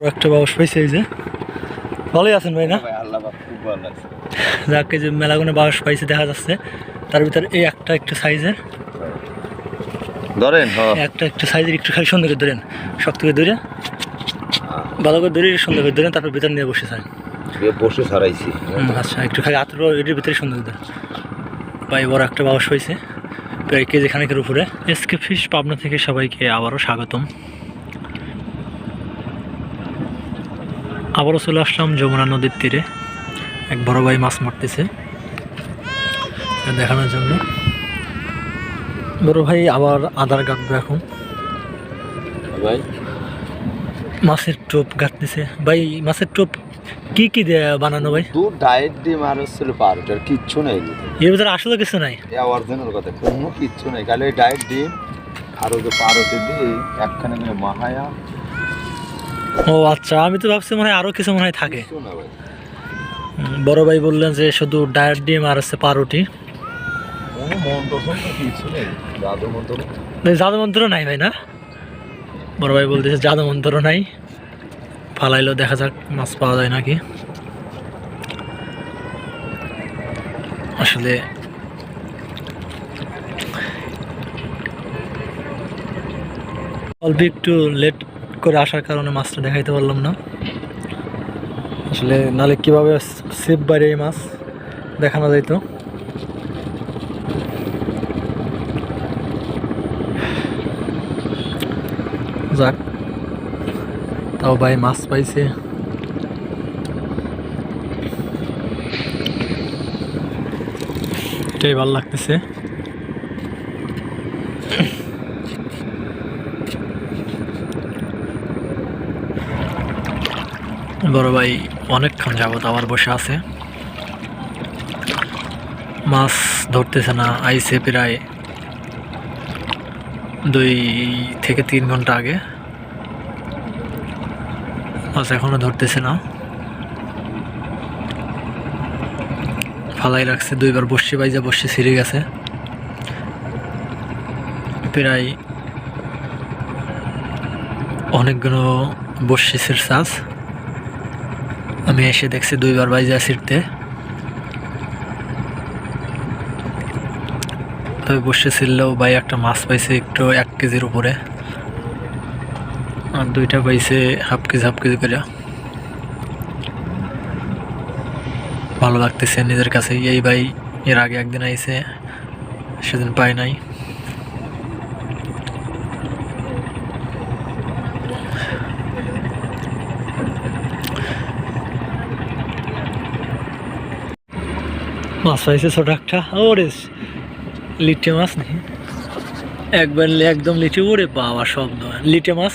একটা বাবস পাইছে এই যে। ভালোই আছেন ভাই না? যাকে যে মেলাগুনে বাবস পাইছে দেখা যাচ্ছে। তার ভিতরে এই একটা একটু সাইজের ধরেন একটা একটু সাইজের একটু খালি সুন্দর করে ধরেন। শক্ত করে ধরে। ভালো করে ধরে সুন্দর করে ধরেন তারপর ভিতরে নিয়ে বসে থাকেন বসে সারাইছি। আচ্ছা একটু খালি আতর এটির ভিতরে সুন্দর করে ভাই বড় একটা বাবস পাইছে প্রায় কেজি খানিকের উপরে। এসকে ফিশ পাবনা থেকে সবাইকে আবারও স্বাগতম। আবারও চলে আসলাম যমুনা নদীর তীরে। এক বড় ভাই মাছ মারতেছে। দেখানোর জন্য। বড় ভাই আবার আদার কাটবে এখন। ভাই। মাছের টোপ কাটতেছে ভাই মাছের টোপ কি কি দিয়ে বানানো ভাই? দু ডায়েট ডিম আর পাউরুটার কিচ্ছু নেই এর ভিতরে। আসলে কিছু নাই? অরিজিনাল কথা কোনো কিচ্ছু নেই। খালি ডায়েট ডিম আর ওই যে পাউরুটি দিয়ে একখানে মাহায়া ও আচ্ছা আমি তো ভাবছি মনে হয় আরও কিছু মনে হয় থাকে। বড় ভাই বললেন যে শুধু ডায়েট ডিম আর হচ্ছে পাউরুটি। জাদু মন্ত্র নাই ভাই না? বড় ভাই বলতেছে জাদু মন্ত্র নাই। ফালাইলেও দেখা যাক, মাছ পাওয়া যায় নাকি। আসলে অল্প একটু লেট করে আসার কারণে মাছটা দেখাইতে পারলাম না। আসলে নালে কীভাবে সেফ বাইরে এই মাছ দেখানো যাইতো। যাক, তাও ভাই মাছ পাইছে। এটাই ভালো লাগতেছে। বড় ভাই অনেকক্ষণ যাবত আবার বসে আছে। মাছ ধরতেছে না আইসে প্রায় দুই থেকে তিন ঘণ্টা আগে। মাছ এখনও ধরতেছে না। ফালাই রাখছে, দুইবার বসে বাইজা বসে ছিঁড়ে গেছে। প্রায় অনেকগুলো বসিসের চাষ আমি এসে দেখছি দুইবার বাইজা ছিঁড়তে। তবে বসে ছিললেও ভাই একটা মাছ পাইছে একটু এক কেজির উপরে। আর দুইটা পাইছে হাফ কেজি হাফ কেজি করে ভালো লাগতেছে নিজের কাছে এই ভাই এর আগে একদিন আইছে, সেদিন পাই নাই। মাছ পাইছে ছোট একটা। ওরে, লিটে মাছ নেই একবার একদম লিটে, ওরে বাবা শব্দ লিটে মাছ?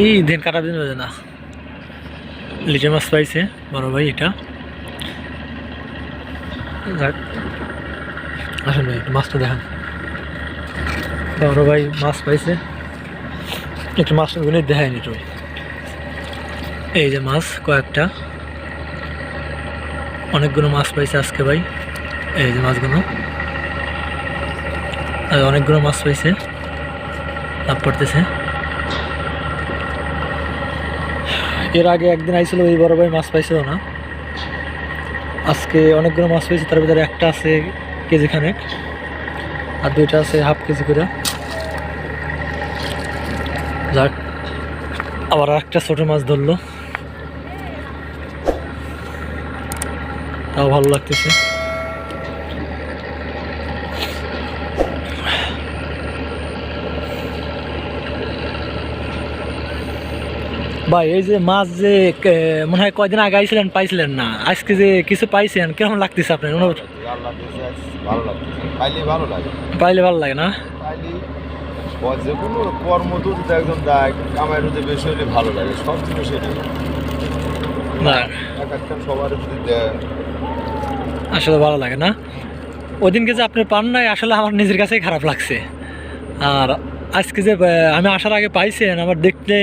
এই দিন কাটা দিন না। লিটে মাছ পাইছে, বড় ভাই এটা। যাক, আসেন ভাই, মাছটা দেখান। বড় ভাই মাছ পাইছে। একটু মাছটা দেখায়নি একটু এই যে মাছ, কয়েকটা। অনেকগুলো মাছ পাইছে আজকে ভাই। এই যে মাছগুলো। অনেকগুলো মাছ পাইছে। লাভ পড়তেছে। এর আগে একদিন আইছিল ওই বড় ভাই, মাছ পাইছিল না। আজকে অনেকগুলো মাছ পাইছে, তার ভিতরে একটা আছে কেজি খানেক আর দুইটা আছে হাফ কেজি করে। যাক, আবার একটা ছোট মাছ ধরলো। তাও ভালো লাগতেছে। ভাই এই যে মাছ যে মনে হয় কয়দিন আগে আইছিলেন পাইছিলেন না। আজকে যে কিছু পাইছেন কেমন লাগতেছে আপনার অনুভূতি? পাইলে ভালো লাগে। পাইলে ভালো লাগে না? যে কোনো কর্ম তো যদি একজন দেয় কামাই রুদে বেশি হলে ভালো লাগে সব এক একটা সবার যদি দেয় আসলে ভালো লাগে না। ওই দিনকে যে আপনি পান নাই আসলে আমার নিজের কাছেই খারাপ লাগছে। আর আজকে যে আমি আসার আগে পাইছেন আমার দেখতে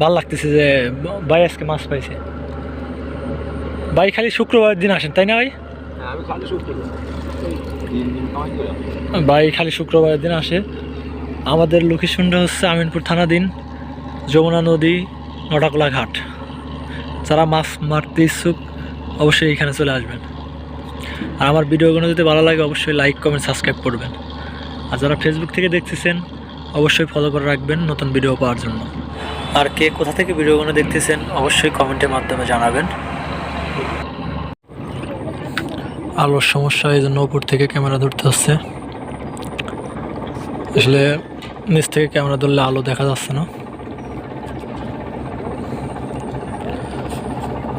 ভালো লাগতেছে যে ভাই আজকে মাছ পাইছে। ভাই খালি শুক্রবার দিন আসেন তাই না ভাই? হ্যাঁ, ভাই খালি শুক্রবারের দিন আসে। আমাদের লোকেশনটা হচ্ছে আমিনপুর থানা দিন যমুনা নদী নটাকলা ঘাট। যারা মাছ মারতে ইচ্ছুক অবশ্যই এখানে চলে আসবেন। আর আমার ভিডিওগুলো যদি ভালো লাগে, অবশ্যই লাইক কমেন্ট সাবস্ক্রাইব করবেন। আর যারা ফেসবুক থেকে দেখতেছেন, অবশ্যই ফলো করে রাখবেন নতুন ভিডিও পাওয়ার জন্য। আর কে কোথা থেকে ভিডিওগুলো দেখতেছেন, অবশ্যই কমেন্টের মাধ্যমে জানাবেন। আলোর সমস্যা এই জন্য উপর থেকে ক্যামেরা ধরতে হচ্ছে। আসলে নিচ থেকে ক্যামেরা ধরলে আলো দেখা যাচ্ছে না।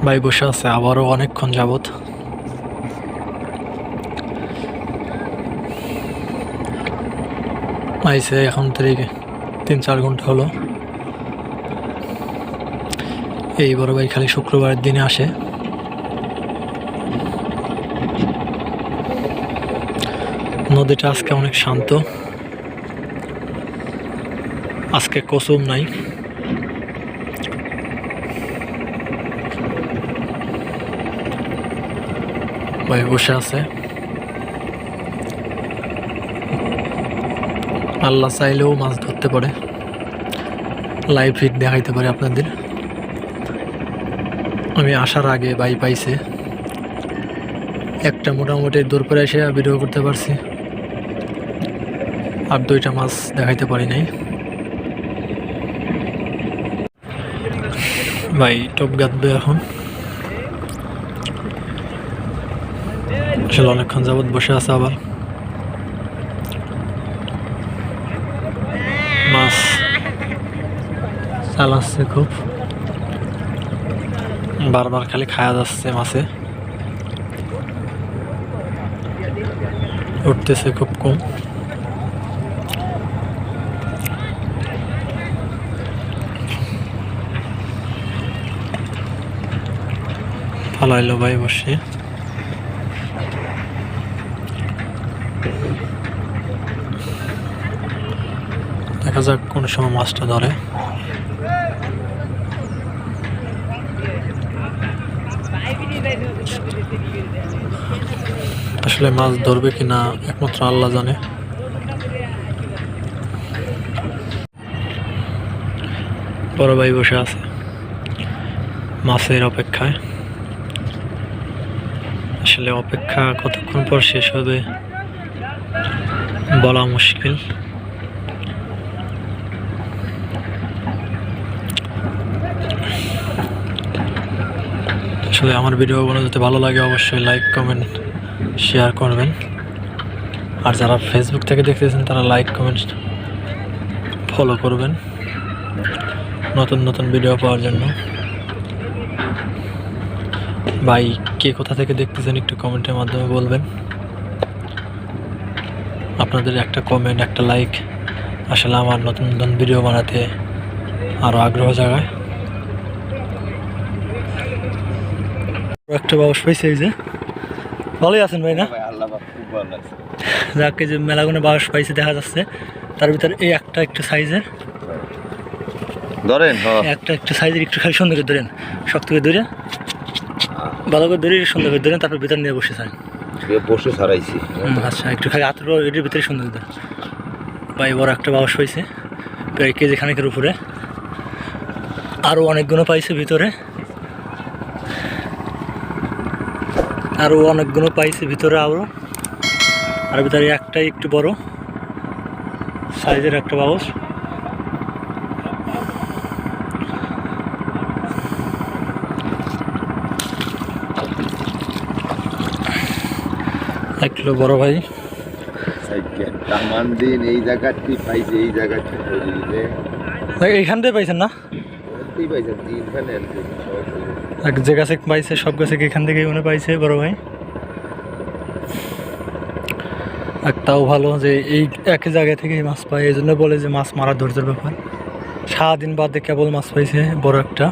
ভাই বসে আছে, আবারও অনেকক্ষণ যাবত আইসে এখন থেকে তিন চার ঘণ্টা হলো। এই বড় ভাই খালি শুক্রবারের দিনে আসে। নদীটা আজকে অনেক শান্ত। আজকে কসুম নাই। ভাই বসে আছে। আল্লাহ চাইলেও মাছ ধরতে পারে। লাইভ ফিট দেখাইতে পারে আপনাদের। আমি আসার আগে ভাই পাইছে। একটা মোটামুটি দূর করে এসে ভিডিও করতে পারছি। আর দুইটা মাছ দেখাইতে পারি নাই। ভাই টপ গাঁদবে এখন। আসলে অনেকক্ষণ যাবৎ বসে আছে আবার মাছ চালাচ্ছে খুব। বারবার খালি খাওয়া যাচ্ছে মাছে। উঠতেছে খুব কম। ফালাইলো ভাই বসে। দেখা যাক কোন সময় মাছটা ধরে। আসলে মাছ ধরবে কিনা একমাত্র আল্লাহ জানে। বড় ভাই বসে আছে মাছের অপেক্ষায়। আসলে অপেক্ষা কতক্ষণ পর শেষ হবে বলা মুশকিল। আসলে আমার ভিডিওগুলো যদি ভালো লাগে, অবশ্যই লাইক কমেন্ট শেয়ার করবেন। আর যারা ফেসবুক থেকে দেখতেছেন, তারা লাইক কমেন্ট ফলো করবেন। নতুন নতুন ভিডিও পাওয়ার জন্য। ভাই, কে কোথা থেকে দেখতেছেন, একটু কমেন্টের মাধ্যমে বলবেন। আপনাদের একটা কমেন্ট একটা লাইক আসলে আমার নতুন নতুন ভিডিও বানাতে আরও আগ্রহ জাগায়। একটা বাবস পাইছে এই যে। ভালোই আছেন ভাই না? যাকে যে মেলাগুনে বাস পাইছে দেখা যাচ্ছে। তার ভিতরে এই একটা একটু সাইজের ধরেন একটা একটু সাইজের একটু খালি সুন্দর করে ধরেন। শক্ত করে ধরে ভালো করে ধরে সুন্দর করে ধরেন তারপর ভিতর নিয়ে বসে থাকেন বসে ছাড়াইছি। আচ্ছা একটু খালি হাতের এটির ভিতরে সুন্দর করে ভাই বড় একটা বাস পাইছে প্রায় কেজি খানিকের উপরে। আরও অনেকগুলো পাইছে ভিতরে। আরও অনেকগুলো পাইছে ভিতরে আরও আর ভিতরে একটাই একটু বড়। সাইজের একটা বাউস এক কিলো বড় ভাই। দিন এই জায়গাটি পাইছে এই জায়গাটি এইখান থেকে পাইছেন না? পাইছেন এক যে গাছে পাইছে, সব গাছে এখান থেকেই মনে পাইছে বড় ভাই? আর একটাও ভালো যে এই একই জায়গা থেকেই মাছ পায়, এই জন্য বলে যে মাছ মারা ধৈর্যের ব্যাপার। সারাদিন বাদে কেবল মাছ পাইছে, বড় একটা।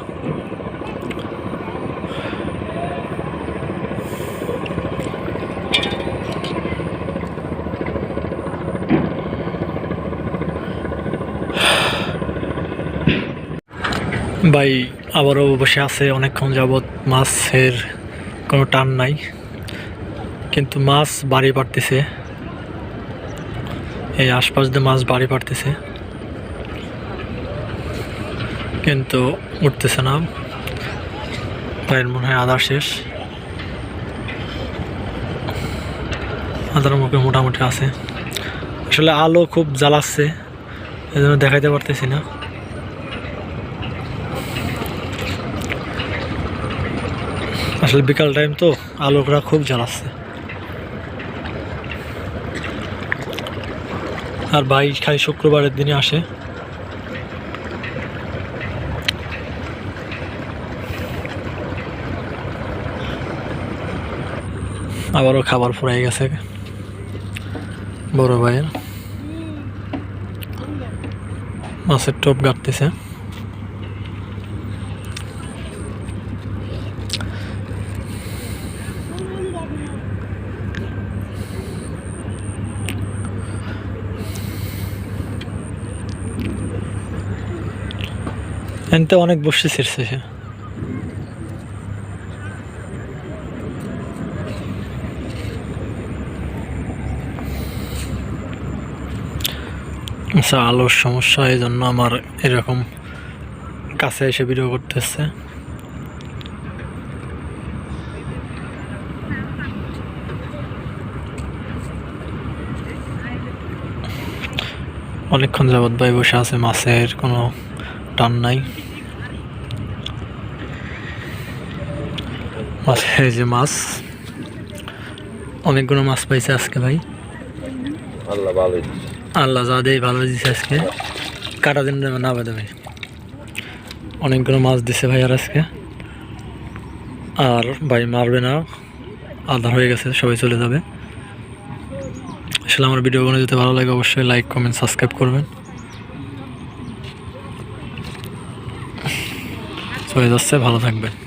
ভাই আবারও বসে আছে, অনেকক্ষণ যাবৎ মাছের কোনো টান নাই। কিন্তু মাছ বাড়ি পারতেছে এই আশপাশ দিয়ে মাছ বাড়ি পারতেছে কিন্তু উঠতেছে না। ভাইয়ের মনে হয় আদার শেষ। আদার মুখে মোটামুটি আছে। আসলে আলো খুব জ্বালাচ্ছে এই জন্য দেখাইতে পারতেছি না। আসলে বিকাল টাইম তো আলোকরা খুব জ্বালাচ্ছে। আর ভাই খাই শুক্রবারের দিনে আসে। আবারও খাবার ফুরাই গেছে বড় ভাইয়ের। মাছের টোপ গাড়তেছে এনতে অনেক বসে ছিড়ছে সে আচ্ছা আলোর সমস্যা এই জন্য আমার এরকম কাছে এসে ভিডিও করতেছে। অনেকক্ষণ যাবৎ ভাই বসে আছে, মাছের কোনো টান নাই। এই যে মাছ। অনেকগুলো মাছ পাইছে আজকে ভাই। আল্লাহ যা দেয় ভালো দিছে আজকে। কাটা দিন দেবে না বেদে ভাই। অনেকগুলো মাছ দিছে ভাই আর আজকে। আর ভাই মারবে না। আধার হয়ে গেছে সবাই চলে যাবে। আসলে আমার ভিডিও ভিডিওগুলো যদি ভালো লাগে অবশ্যই লাইক কমেন্ট সাবস্ক্রাইব করবেন। চলে যাচ্ছে ভালো থাকবেন।